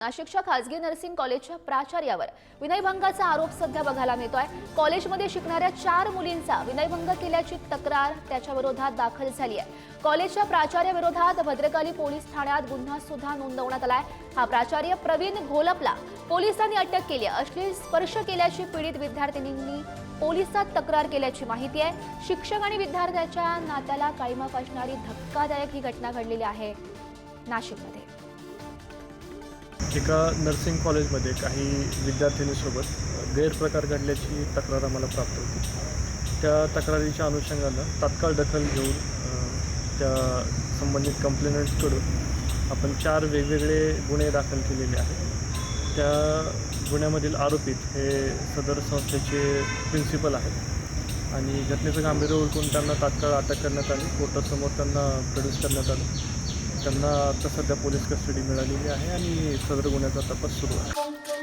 नाशिकच्या खासगी नर्सिंग कॉलेजच्या प्राचार्यावर विनयभंगाचा आरोप सध्या बघायला मिळतोय. कॉलेजमध्ये शिकणाऱ्या चार मुलींचा विनयभंग केल्याची तक्रार त्याच्या विरोधात दाखल झाली आहे. कॉलेजच्या प्राचार्याविरोधात भद्रकाली पोलीस ठाण्यात गुन्हा सुद्धा नोंदवण्यात आलाय. हा प्राचार्य प्रवीण घोलपला. पोलिसांनी अटक केली आहे. अश्लील स्पर्श केल्याची पीडित विद्यार्थिनींनी पोलिसात तक्रार केल्याची माहिती आहे. शिक्षक आणि विद्यार्थ्याच्या नात्याला काळीमा फासणारी धक्कादायक ही घटना घडलेली आहे. नाशिकमध्ये. एका नर्सिंग कॉलेजमध्ये काही विद्यार्थिनीसोबत गैरप्रकार घडल्याची तक्रार आम्हाला प्राप्त होती. त्या तक्रारीच्या अनुषंगानं तात्काळ दखल घेऊन त्या संबंधित कंप्लेनंट्सकडून आपण चार वेगवेगळे गुन्हे दाखल केलेले आहेत. त्या गुन्ह्यामधील आरोपित हे सदर संस्थेचे प्रिन्सिपल आहेत आणि घटनेचं गांभीर्य ओळखून त्यांना तात्काळ अटक करण्यात आली. कोर्टासमोर त्यांना प्रोड्यूस करण्यात आलं. त्यांना आता सध्या पोलीस कस्टडी मिळालेली आहे आणि सदर गुन्ह्याचा तपास सुरू आहे.